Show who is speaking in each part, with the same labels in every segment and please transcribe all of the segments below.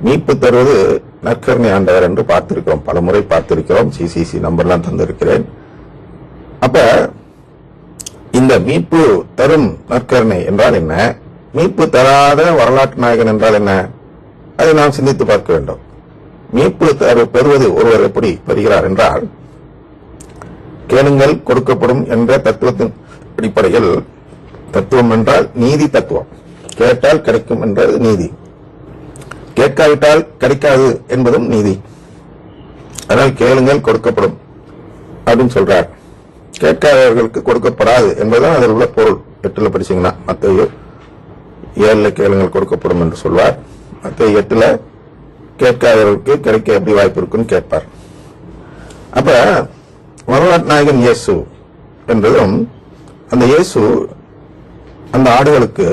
Speaker 1: மீட்பு தருவது நற்கருணை ஆண்டவர் என்று பார்த்திருக்கிறோம். பல முறை பார்த்திருக்கிறோம் சிசிசி நம்பர்லாம் தந்திருக்கிறேன். அப்ப இந்த மீட்பு தரும் நற்கருணை என்றால் என்ன? மீட்பு தராத வரலாற்று நாயகன் என்றால் என்ன? அதை நாம் சிந்தித்து பார்க்க வேண்டும். மீட்பு தரு பெறுவது ஒருவர் எப்படி பெறுகிறார் என்றால் கேளுங்கள் கொடுக்கப்படும் என்ற தத்துவத்தின் அடிப்படையில் தத்துவம் என்றால் நீதி தத்துவம். கேட்டால் கிடைக்கும் என்றது நீதி. கேட்காவிட்டால் கிடைக்காது என்பதும் நீதி. அதனால் கேளுங்கள் கொடுக்கப்படும் அப்படின்னு சொல்றார். கேட்காதவர்களுக்கு கொடுக்கப்படாது என்பதுதான் அதில் உள்ள பொருள். எட்டுல படிச்சீங்கன்னா மத்தையோ ஏழுல கேளுங்கள் கொடுக்கப்படும் என்று சொல்வார். மற்ற எட்டுல கேட்காதவர்களுக்கு கிடைக்க எப்படி வாய்ப்பு இருக்குன்னு கேட்பார். அப்ப வரலாற்று நாயகன் இயேசு என்பதும் அந்த இயேசு அந்த ஆடுகளுக்கு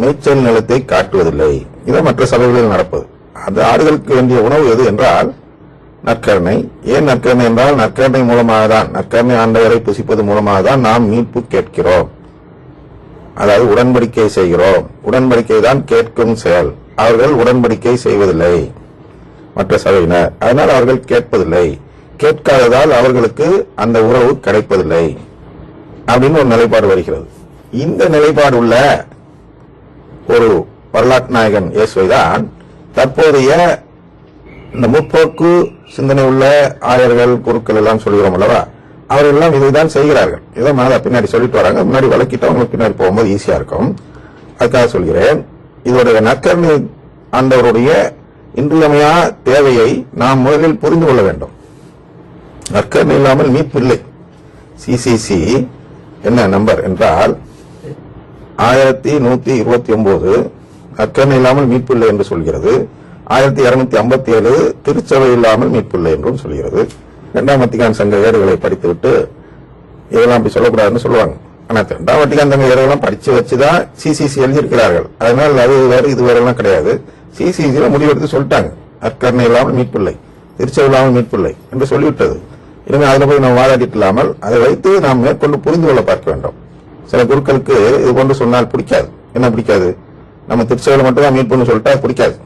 Speaker 1: மேய்ச்சல் நிலத்தை காட்டுவதில்லை. இதுதான் மற்ற சபைகளில் நடப்பது. அந்த ஆடுகளுக்கு வேண்டிய உணவு எது என்றால் நற்கருணை. ஏன் நற்கருணை என்றால் நற்கருணை மூலமாக தான் நற்கருணை ஆண்டவரை புசிப்பது மூலமாக தான் நாம் மீட்பு கேட்கிறோம். அதாவது உடன்படிக்கை செய்கிறோம். உடன்படிக்கை தான் கேட்கும் செயல். அவர்கள் உடன்படிக்கை செய்வதில்லை. மற்ற சபையினர். அதனால் அவர்கள் கேட்பதில்லை. கேட்காததால் அவர்களுக்கு அந்த உறவு கிடைப்பதில்லை. அப்படின்னு ஒரு நிலைப்பாடு வருகிறது. இந்த நிலைப்பாடு உள்ள ஒரு வரலாற்று நாயகன் இயேசுவை தான் தற்போதைய இந்த முற்போக்கு சிந்தனை உள்ள ஆயர்கள் குருக்கள் எல்லாம் சொல்கிறோம் அல்லவா? அவர்கள் எல்லாம் இதைதான் செய்கிறார்கள். இதை மேல பின்னாடி சொல்லிட்டு வராங்க. முன்னாடி வளர்க்கிட்டு அவங்களுக்கு பின்னாடி போகும்போது ஈஸியா இருக்கும். அதுக்காக சொல்கிறேன். இதோடைய நற்கருணை ஆண்டவருடைய இன்றியமையா தேவையை நாம் முதலில் புரிந்து கொள்ள வேண்டும். நற்கருணை இல்லாமல் மீட்பு இல்லை. சிசிசி என்ன நம்பர் என்றால் ஆயிரத்தி நூத்தி இருபத்தி ஒன்பது நற்கருணை இல்லாமல் மீட்பில்லை என்று சொல்கிறது. ஆயிரத்தி இருநூத்தி ஐம்பத்தி ஏழு திருச்சபை இல்லாமல் மீட்பில்லை என்றும் சொல்கிறது. இரண்டாம் வத்திகான் சங்க ஏடுகளை படித்துவிட்டு இதெல்லாம் அப்படி சொல்லக்கூடாதுன்னு சொல்லுவாங்க. ஆனா இரண்டாம் வட்டிகான் சங்க ஏடுகள்லாம் படிச்சு வச்சுதான் சிசிசி எழுதியிருக்கிறார்கள். அதனால் அது வேறு இது வேற எல்லாம் கிடையாது சிசிசியில முடிவெடுத்து சொல்லிட்டாங்க. அக்கர்ணை இல்லாமல் மீட்பில்லை திருச்சபை இல்லாமல் மீட்பில்லை என்று சொல்லிவிட்டது. இனிமே அதில் போய் நாம் வாதாடிட்டு இல்லாமல் அதை வைத்து நாம் மேற்கொண்டு புரிந்து கொள்ள பார்க்க வேண்டும். சில குருக்களுக்கு இது போன்று சொன்னால் பிடிக்காது. என்ன பிடிக்காது? நம்ம திருச்சபையில மட்டும் தான் மீட் பண்ணு சொல்லிட்டா பிடிக்காது.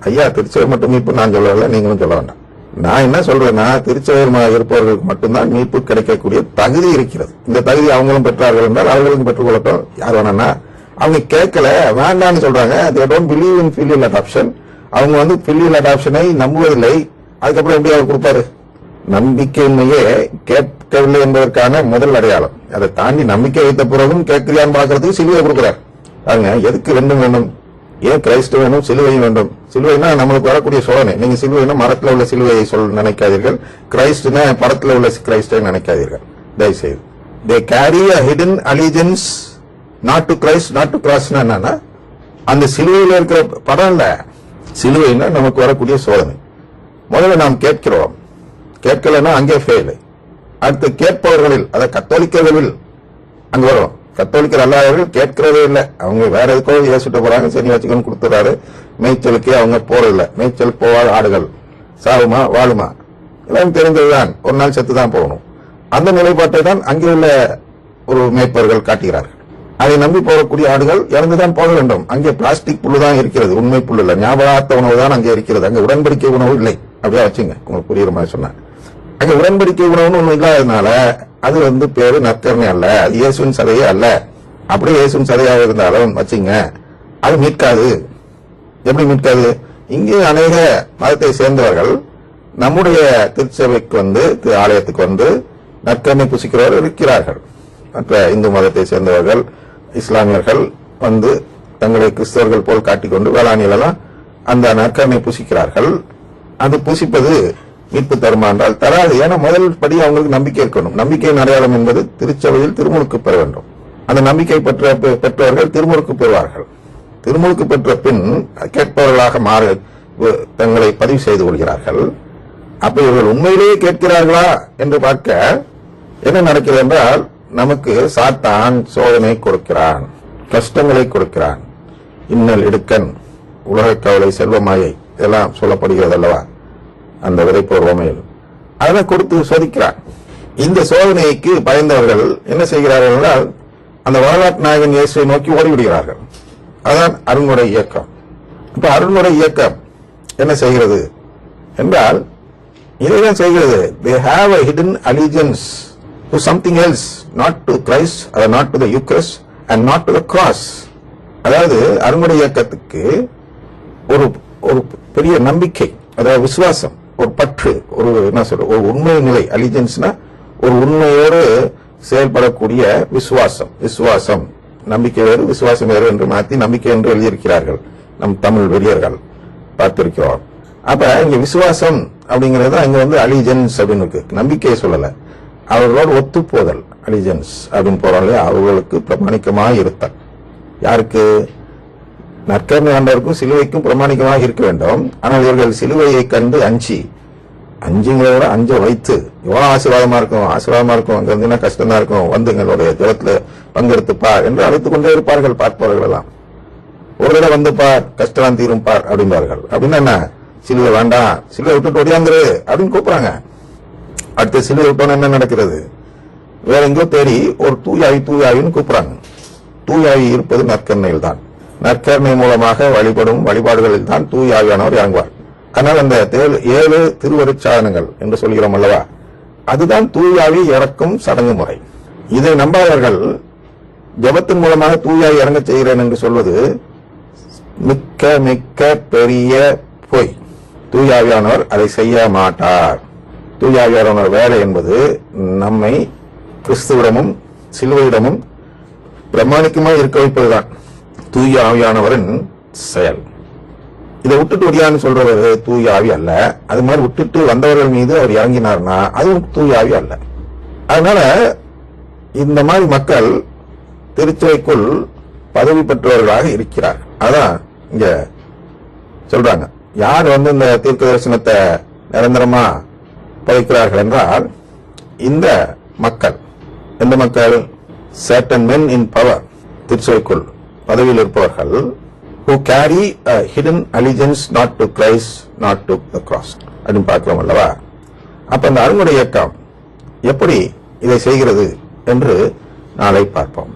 Speaker 1: ஐயா திருச்சபை மட்டும் மீட்பு நான் சொல்லல நீங்களும் சொல்ல வேண்டாம். நான் என்ன சொல்றேன்னா திருச்செயல் இருப்பவர்களுக்கு மட்டும்தான் மீட்பு கிடைக்கக்கூடிய தகுதி இருக்கிறது. இந்த தகுதி அவங்களும் பெற்றார்கள் என்றால் அவர்களும் பெற்றுக்கொள்ளட்டும் யார் வேணா அவங்க கேட்கல வேண்டாம்னு சொல்றாங்க. They don't believe in filial adoption. அவங்க வந்து filial அடாப்ஷனை நம்புவதில்லை. அதுக்கப்புறம் எப்படி அவர் கொடுப்பாரு? நம்பிக்கையின்மையே கேட்கவில்லை என்பதற்கான முதல் அடையாளம். அதை தாண்டி நம்பிக்கை வைத்த பிறகும் கேட்கிறியான்னு பாக்குறதுக்கு சிலுவை கொடுக்குறாரு. பாருங்க எதுக்கு ரெண்டும் வேண்டும்? ஏன் கிரைஸ்ட் வேணும் சிலுவையும் வேண்டும்? சிலுவைனா நம்மளுக்கு வரக்கூடிய சோழனை நீங்க சிலுவைனா மரத்துல உள்ள சிலுவையை சொல் நினைக்காதீர்கள். கிரைஸ்ட்னா படத்துல உள்ள கிரைஸ்டை நினைக்காதீர்கள். தயவுசெய்து. They carry a hidden allegiance not to Christ not to கிராஸ்னா என்னன்னா அந்த சிலுவையில் இருக்கிற படம் இல்ல. சிலுவைனா நமக்கு வரக்கூடிய சோதனை. முதல்ல நாம் கேட்கிறோம். கேட்கலைன்னா அங்கே ஃபெயில் அடுத்து கேட்பவர்களில் அதை கத்தோலிக்கர்களில் அங்க வரும். கத்தோலிக்கர் அல்லாதவர்கள் கேட்கிறதே இல்லை. அவங்க வேற எதுக்கோ இயேசுட்ட போறாங்க சரி வச்சுக்கணும் கொடுத்துறாரு. மேய்ச்சலுக்கு அவங்க போறதில்ல. மேய்ச்சல் போவாத ஆடுகள். சாவுமா வாழுமா? எல்லாம் தெரிந்ததுதான் ஒரு நாள் செத்து தான் போகணும். அந்த நிலைப்பாட்டை தான் அங்கே உள்ள ஒரு மேய்ப்பவர்கள் காட்டுகிறார்கள். அதை நம்பி போகக்கூடிய ஆடுகள் இறந்துதான் போக வேண்டும். அங்கே பிளாஸ்டிக் புல்லு தான் இருக்கிறது. உண்மை புல்லு இல்ல. ஞாபகார்த்த உணவு தான் அங்கே இருக்கிறது. அங்கே உடன்படிக்கை உணவு இல்லை. அப்படியே வச்சுங்க. உங்களுக்கு புரியுற மாதிரி சொன்னேன் அங்கே உடன்படிக்கை உணவுன்னு ஒன்றும் இல்லாததுனால அது வந்து பேரு நற்கரணை அல்ல. அது இயேசுவின் சதையே அல்ல. அப்படியே இயேசுவின் சதையாக இருந்தாலும் வச்சுங்க அது மீட்காது. எப்படி மீட்காது? இங்கே அநேக மதத்தை சேர்ந்தவர்கள் நம்முடைய திருச்சபைக்கு வந்து திரு ஆலயத்துக்கு வந்து நற்கரணை புசிக்கிறவர்கள் இருக்கிறார்கள். மற்ற இந்து மதத்தை சேர்ந்தவர்கள் இஸ்லாமியர்கள் வந்து தங்களை கிறிஸ்தவர்கள் போல் காட்டிக்கொண்டு வேளாண்மையிலெல்லாம் அந்த நற்கண்ணை புசிக்கிறார்கள். அது புசிப்பது மீட்பு தருமா என்றால் தராது. ஏன்னா முதல் படி அவங்களுக்கு நம்பிக்கை இருக்கணும். நம்பிக்கையின் அடையாளம் என்பது திருச்சபையில் திருமுழுக்கு பெற வேண்டும். அந்த நம்பிக்கை பெற்ற பெ- பெற்றவர்கள் திருமுழுக்கு பெறுவார்கள். திருமுழுக்கு பெற்ற பின் கேட்பவர்களாக மாற தங்களை பதிவு செய்து கொள்கிறார்கள். அப்ப இவர்கள் உண்மையிலேயே கேட்கிறார்களா என்று பார்க்க என்ன நடக்கிறது என்றால் நமக்கு சாத்தான் சோதனை கொடுக்கிறான் கஷ்டங்களை கொடுக்கிறான். இன்னல் இடுக்கன் உலக கவலை செல்வமாயை இதெல்லாம் சொல்லப்படுகிறது அல்லவா? அந்த விதைப்போர் உமையில் அதை. கொடுத்து சோதிக்கிறார். இந்த சோதனைக்கு பயந்தவர்கள் என்ன செய்கிறார்கள் என்றால் அந்த வரலாற்று நாயகன் இயேசுவை நோக்கி ஓடிவிடுகிறார்கள். அதான் அருண்முறை இயக்கம். இப்ப அருண்முறை இயக்கம் என்ன செய்கிறது என்றால் இதைதான் செய்கிறது. They have a hidden allegiance to something else not to Christ or not to the Eucharist and not to the cross அதாவது அருண்முறை இயக்கத்துக்கு ஒரு ஒரு பெரிய நம்பிக்கை அதாவது விசுவாசம். ஒரு பற்று ஒரு என்ன சொல்ற ஒரு உண்மை நிலை அலிஜென்ஸ்னா ஒரு உண்மையோடு செயல்படக்கூடிய விசுவாசம். விசுவாசம். நம்பிக்கை வேறு விசுவாசம் வேறு என்று மாற்றி நம்பிக்கை என்று எழுதியிருக்கிறார்கள் நம் தமிழ் வெறியர்கள். பார்த்திருக்கிறோம். அப்ப இங்க விசுவாசம் அப்படிங்கிறது அங்க வந்து அலிஜென்ஸ் அப்படின்னு இருக்கு. நம்பிக்கையை சொல்லல. அவர்களோடு ஒத்துப்போதல் அலிஜென்ஸ் அப்படின்னு போறோம் இல்லையா? அவர்களுக்கு பிரமாணிக்கமாக இருத்தல். யாருக்கு? நற்கர்மை ஆண்டவருக்கும் சிலுவைக்கும் பிரமாணிக்கமாக இருக்க வேண்டும். ஆனால் இவர்கள் சிலுவையை கண்டு அஞ்சி அஞ்சுங்களை விட அஞ்ச வைத்து எவ்வளோ ஆசீர்வாதமா இருக்கும் ஆசீர்வாதமா இருக்கும் அங்க இருந்துன்னா கஷ்டம் இருக்கும் வந்து எங்களுடைய ஜலத்துல பங்கெடுத்து பார் என்று அழைத்துக் கொண்டே இருப்பார்கள் பார்ப்பவர்கள் எல்லாம். ஒரு தடவை வந்து பார் கஷ்டம் தீரும் பார் அப்படிம்பார்கள். அப்படின்னா என்ன? சிலுவை வேண்டாம். சிலுவை விட்டுட்டு ஒடியாந்துரு அப்படின்னு கூப்பிடுறாங்க. அடுத்த சிலுவை விட்டோன்னு என்ன நடக்கிறது? வேற எங்கோ தேடி ஒரு தூயாவி தூயாவின்னு கூப்பிடுறாங்க. தூயாவி இருப்பது நற்கண்ணையில் தான் நற்கருணை மூலமாக வழிபடும் வழிபாடுகளில் தான் தூயாவியானவர் இறங்குவார். ஆனால் அந்த ஏழு திருவருட்சாதனங்கள் என்று சொல்கிறோம் அல்லவா? அதுதான் தூயாவி இறக்கும் சடங்கு முறை. இதை நம்பாதவர்கள் ஜபத்தின் மூலமாக தூயாவி இறங்க செய்கிறேன் என்று சொல்வது மிக்க மிக்க பெரிய பொய். தூயாவியானவர் அதை செய்ய மாட்டார். தூயாவியானவர் வேலை என்பது நம்மை கிறிஸ்துவிடமும் சிலுவையிடமும் பிரமாணிக்கமாக இருக்க வைப்பதுதான். தூய ஆவியானவரின் செயல். இதை விட்டுட்டு வரியான்னு சொல்றவர் தூய ஆவி அல்ல. அது மாதிரி விட்டுட்டு வந்தவர்கள் மீது அவர் இறங்கினார்னா அதுவும் தூய ஆவி அல்ல. அதனால இந்த மாதிரி மக்கள் திருச்சபைக்குள் பதவி பெற்றவர்களாக இருக்கிறார். அதான் இங்க சொல்றாங்க. யார் வந்து இந்த தீர்க்க தரிசனத்தை நிரந்தரமா பதிக்கிறார்கள் என்றால் இந்த மக்கள். எந்த மக்கள்? சேட்டன் மென் இன் பவர் திருச்சபைக்குள். பதவியில் இருப்பவர்கள் who carry hidden allegiance not to Christ not to to the அப்படின்னு பார்க்கிறோம் அல்லவா? அப்ப அந்த அருங்குடை இயக்கம் எப்படி இதை செய்கிறது என்று நாளை பார்ப்போம்.